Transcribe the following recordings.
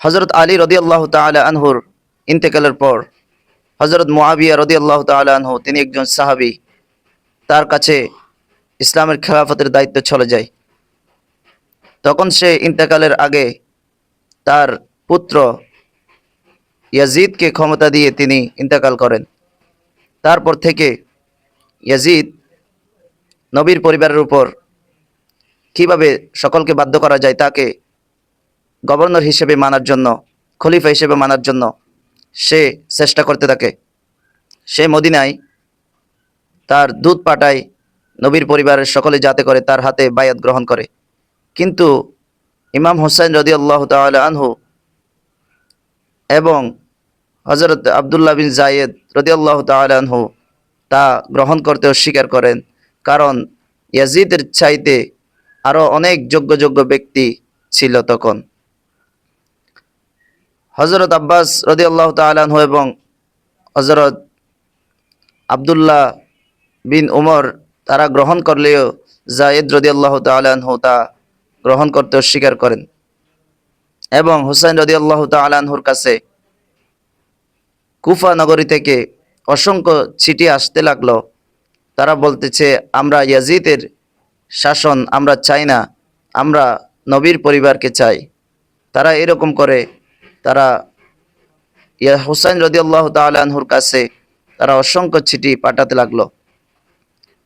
হজরত আলী রদি আল্লাহ তালা আনহুর ইন্তেকালের পর হজরত মোয়াবিয়া রদি আল্লাহ তালা আনহু, তিনি একজন সাহাবি, তার কাছে ইসলামের খেলাফতের দায়িত্ব চলে যায়। তখন সে ইন্তেকালের আগে তার পুত্র ইয়াজিদকে ক্ষমতা দিয়ে তিনি ইন্তেকাল করেন। তারপর থেকে ইয়াজিদ নবীর পরিবারের উপর কীভাবে সকলকে বাধ্য করা যায় তাকে গভর্নর হিসেবে মানার জন্য, খলিফা হিসেবে মানার জন্য সে চেষ্টা করতে থাকে। সে মদিনায় তার দুধ পাঠায় নবীর পরিবারের সকলে যাতে করে তার হাতে বায়াত গ্রহণ করে। কিন্তু ইমাম হোসেন রদি আল্লাহ আনহু এবং হজরত আবদুল্লাহ বিন জায়েদ রদি আল্লাহ আনহু তা গ্রহণ করতে অস্বীকার করেন। কারণ ইয়াজিদের চাইতে আরও অনেক যোগ্য যোগ্য ব্যক্তি ছিল তখন। হজরত আব্বাস রদি আল্লাহ তালানহু এবং হজরত আবদুল্লাহ বিন উমর, তারা গ্রহণ করলেও জায়েদ রদি আল্লাহ তালানহু তা গ্রহণ করতে অস্বীকার করেন। এবং হুসাইন রদি আল্লাহ তালানহুর কাছে কুফা নগরী থেকে অসংখ্য চিঠি আসতে লাগল। তারা বলতেছে, আমরা ইয়াজিদের শাসন, আমরা চাই না, আমরা নবীর পরিবারকে চাই। তারা এরকম করে তারা, ইয়া হুসাইন রদি আল্লাহ তালহুর কাছে তারা অসংখ্য চিঠি পাঠাতে লাগল।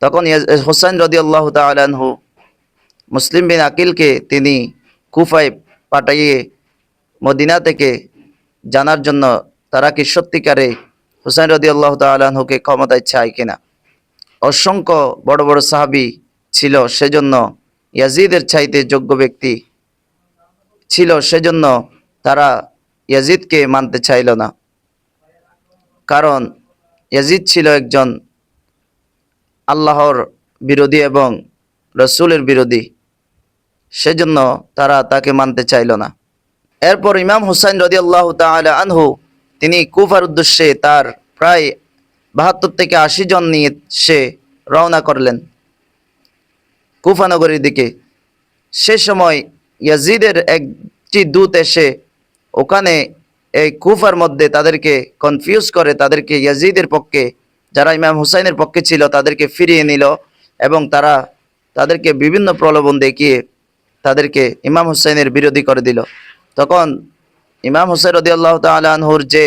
তখন হুসাইন রদি আল্লাহ তালহু মুসলিম বিন আকিলকে তিনি কুফায় পাঠাইয়ে মদিনা থেকে জানার জন্য তারা কি সত্যিকারে হুসাইন রদি আল্লাহ তালহুকে ক্ষমতায় চায় কিনা? অসংখ্য বড় বড় সাহাবি ছিল, সেজন্য ইয়াজিদের চাইতে যোগ্য ব্যক্তি ছিল, সেজন্য তারা ইয়াজিদকে মানতে চাইল না। কারণ ইয়াজিদ ছিল একজন আল্লাহর বিরোধী এবং রসুলের বিরোধী। সেজন্য তারা তাকে মানতে চাইল না। এরপর ইমাম হুসাইন রদি আল্লাহ তালা আনহু, তিনি কুফার উদ্দেশ্যে তার প্রায় বাহাত্তর থেকে আশি জন নিয়ে সে রওনা করলেন কুফা নগরীর দিকে। সে সময় ইয়াজিদের একটি দূত এসে ওখানে এই কুফার মধ্যে তাদেরকে কনফিউজ করে, তাদেরকে ইয়াজিদের পক্ষে, যারা ইমাম হুসাইনের পক্ষে ছিল, তাদেরকে ফিরিয়ে নিল এবং তারা তাদেরকে বিভিন্ন প্রলোভন দেখিয়ে তাদেরকে ইমাম হুসাইনের বিরোধী করে দিল। তখন ইমাম হুসাইন রদি আল্লাহ তালহুর যে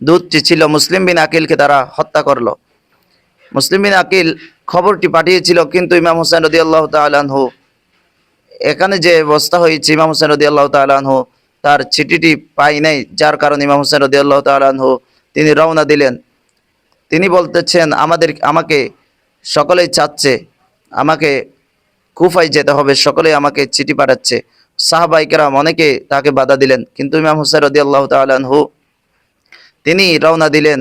দূতটি ছিল, মুসলিম বিন আকিলকে তারা হত্যা করল। মুসলিম বিন আকিল খবরটি পাঠিয়েছিল, কিন্তু ইমাম হোসেন রদি আল্লাহ তালহু এখানে যে অবস্থা হয়েছে, ইমাম হোসেন রদি আল্লাহ তালহু তার চিঠিটি পাই নাই, যার কারণে ইমাম হোসেন রদি আল্লাহ তালহু তিনি রওনা দিলেন। তিনি বলতেছেন, আমাদের, আমাকে সকলেই চাচ্ছে, আমাকে কুফায় যেতে হবে, সকলেই আমাকে চিঠি পাঠাচ্ছে। সাহাবাইকেরাম অনেকে তাকে বাধা দিলেন, কিন্তু ইমাম হোসেন রদি আল্লাহ তালহু তিনি রওনা দিলেন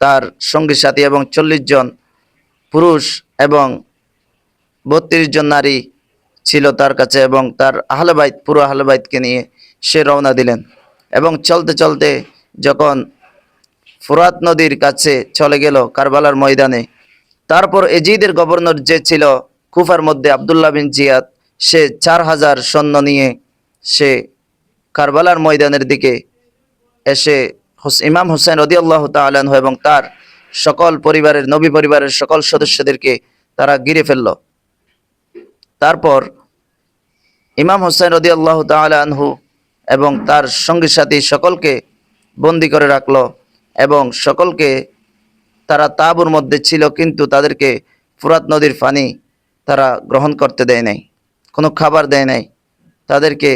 তার সঙ্গী সাথী এবং চল্লিশ জন পুরুষ এবং বত্রিশ জন নারী ছিল তার কাছে এবং তার আহলেবাইত পুরো আহলেবাইতকে নিয়ে সে রওনা দিলেন। এবং চলতে চলতে যখন ফুরাত নদীর কাছে চলে গেল কারবালার ময়দানে, তারপর এজিদের গভর্নর যে ছিল কুফার মধ্যে আবদুল্লাহ বিন জিয়াদ, সে চার হাজার সৈন্য নিয়ে সে কারবালার ময়দানের দিকে এসে ইমাম হোসেন রদি আল্লাহ তালাহ এবং তার সকল পরিবারের, নবী পরিবারের সকল সদস্যদেরকে তারা গিরে ফেলল। তারপর ইমাম হোসেন রদি আল্লাহ তালাহু এবং তার সঙ্গী সাথী সকলকে বন্দি করে রাখল এবং সকলকে তারা তাঁবুর মধ্যে ছিল কিন্তু তাদেরকে ফুরাত নদীর পানি তারা গ্রহণ করতে দেয় নাই, কোনো খাবার দেয় নাই। তাদেরকে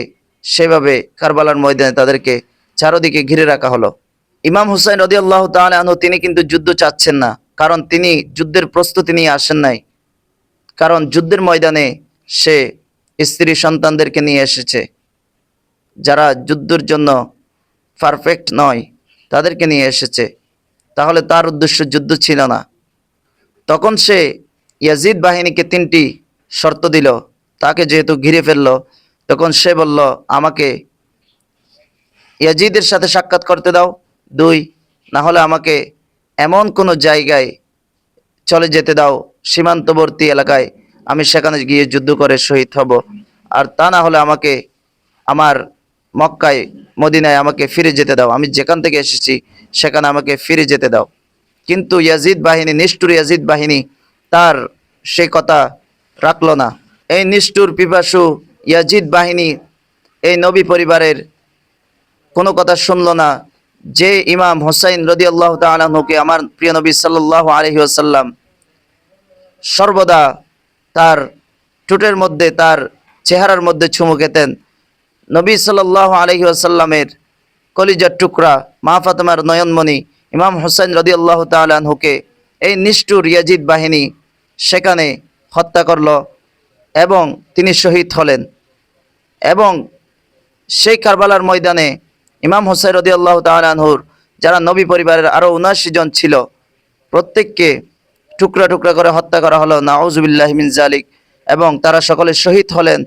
সেভাবে কারবালার ময়দানে তাদেরকে চারোদিকে ঘিরে রাখা হলো। ইমাম হুসাইন রদি আল্লাহ তালু তিনি কিন্তু যুদ্ধ চাচ্ছেন না, কারণ তিনি যুদ্ধের প্রস্তুতি নিয়ে আসেন নাই। কারণ যুদ্ধের ময়দানে সে স্ত্রী সন্তানদেরকে নিয়ে এসেছে। যারা যুদ্ধের জন্য পারফেক্ট নয়, তাদেরকে নিয়ে এসেছে। তাহলে তার উদ্দেশ্য যুদ্ধ ছিল না। তখন সে ইয়াজিদ বাহিনীকে তিনটি শর্ত দিল। তাকে যেহেতু ঘিরে ফেলল, তখন সে বলল, আমাকে ইয়াজিদের সাথে সাক্ষাৎ করতে দাও। দুই না হলে আমাকে এমন কোনো জায়গায় চলে যেতে দাও, সীমান্তবর্তী এলাকায়। আমি সেখানে গিয়ে যুদ্ধ করে শহীদ হব। আর তা না হলে আমাকে আমার মক্কায়, মদিনায় আমাকে ফিরে যেতে দাও। আমি যেখান থেকে এসেছি, সেখানে আমাকে ফিরে যেতে দাও। কিন্তু ইয়াজিদ বাহিনী, নিষ্ঠুর ইয়াজিদ বাহিনী তার সে কথা রাখল না। এই নিষ্ঠুর পিপাসু ইয়াজিদ বাহিনী এই নবী পরিবারের কোনো কথা শুনল না। যে ইমাম হোসাইন রদি আল্লাহ তালকে আমার প্রিয় নবী সাল্লাহ আলহি আসাল্লাম সর্বদা তার ঠোঁটের মধ্যে, তার চেহারার মধ্যে চুমু খেতেন নবী সাল্লাহ আলহি আসাল্লামের কলিজার টুকরা, মা ফাতেমার নয়নমণি, ইমাম হোসেন রদি আল্লাহ তালহুকে এই নিষ্ঠুর ইয়াজিদ বাহিনী সেখানে হত্যা করল এবং তিনি শহীদ হলেন। এবং সেই কারবালার ময়দানে ইমাম হোসেন রদি আল্লাহ তালহুর যারা নবী পরিবারের আরও উনআশি জন ছিল, প্রত্যেককে টুকরা টুকরা করে হত্যা করা হলো। নাউজুবিল্লাহ মিন জালিক এবং তারা সকলে শহীদ হলেন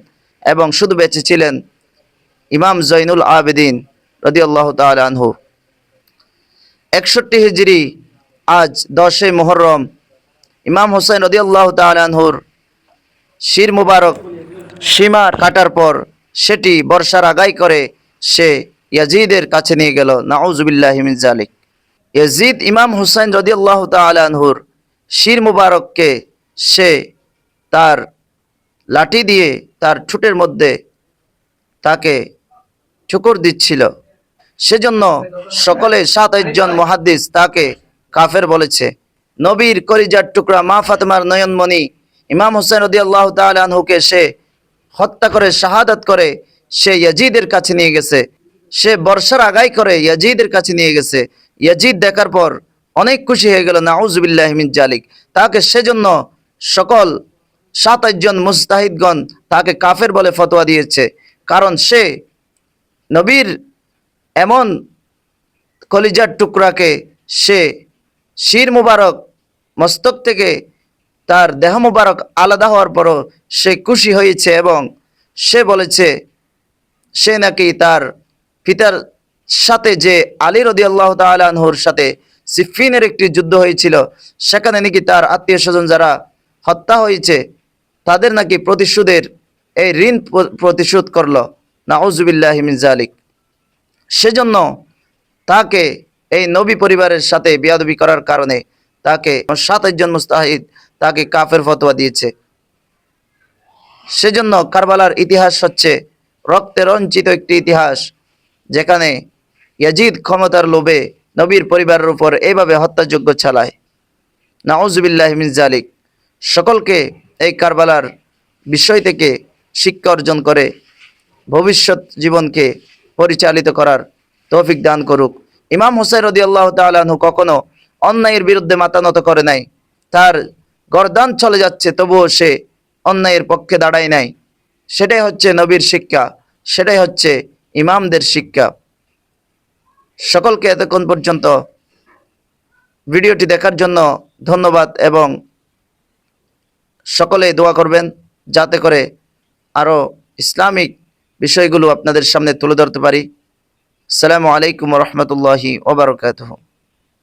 এবং শুধু বেঁচে ছিলেন। ইমাম জৈনুল আবেদিন রদি আল্লাহ তালহু একষট্টি হিজড়ি আজ দশে মোহরম ইমাম হোসেন রদি আল্লাহ তালহুর শির মুবারক সীমা কাটার পর সেটি বর্ষার আগাই করে সে ইয়াজিদের কাছে নিয়ে গেল। নাউজুবিল্লাহ জালিক ইয়াজিদ ইমাম হুসাইন রদি আল্লাহ তালহুর শির মুবারককে সে তার লাঠি দিয়ে তার ঠোঁটের মধ্যে তাকে ঠুকুর দিচ্ছিল। সেজন্য সকলে সাত জন মহাদ্দিস তাকে কাফের বলেছে। নবীর করিজার টুকরা মা ফাতেমার নয়নমণি, ইমাম হোসেন রদি আল্লাহ তালহুকে সে হত্যা করে, শাহাদাত করে, সে ইয়াজিদের কাছে নিয়ে গেছে। সে বর্ষার আগাই করে ইয়াজিদের কাছে নিয়ে গেছে। ইয়াজিদ দেখার পর অনেক খুশি হয়ে গেল, নাউজুবিল্লাহ মিন জালিক। তাকে সেজন্য সকল সাত জন মুস্তাহিদগণ তাকে কাফের বলে ফতোয়া দিয়েছে। কারণ সে নবীর এমন কলিজার টুকরাকে সে শির মুবারক, মস্তক থেকে তার দেহ মুবারক আলাদা হওয়ার পরও সে খুশি হয়েছে এবং সে বলেছে, সে নাকি তার পিতার সাথে যে আলী রদি আল্লাহ তালহুর সাথে সিফিনের একটি যুদ্ধ হয়েছিল, সেখানে নাকি তার আত্মীয় স্বজন যারা হত্যা হয়েছে, তাদের নাকি প্রতিশোধের এই ঋণ প্রতিশোধ করল। নাউজুবিল্লাহ মিন জালিক সেজন্য তাকে এই নবী পরিবারের সাথে বিয়াদবি করার কারণে তাকে সাতাইশ মুস্তাহিদ তাকে কাফের ফতোয়া দিয়েছে। সেজন্য কারবালার ইতিহাস হচ্ছে রক্তে রঞ্চিত একটি ইতিহাস, যেখানে ইয়াজিদ ক্ষমতার লোভে নবীর পরিবারের উপর এইভাবে হত্যাযোগ্য চালায়। নাউজুবিল্লাহ মিন জালিক সকলকে এই কারবালার বিষয় থেকে শিক্ষা অর্জন করে ভবিষ্যৎ জীবনকে পরিচালিত করার তৌফিক দান করুক। ইমাম হোসেন রদি আল্লাহ তালু কখনো অন্যায়ের বিরুদ্ধে মাথা নত করে নাই। তার গরদান চলে যাচ্ছে, তবুও সে অন্যায়ের পক্ষে দাঁড়ায় নাই। সেটাই হচ্ছে নবীর শিক্ষা, সেটাই হচ্ছে ইমামদের শিক্ষা। সকলকে এতক্ষণ পর্যন্ত ভিডিওটি দেখার জন্য ধন্যবাদ এবং সকলে দোয়া করবেন, যাতে করে আরও ইসলামিক বিষয়গুলো আপনাদের সামনে তুলে ধরতে পারি। আসসালামু আলাইকুম রহমতুল্লাহি ওবরকাতহ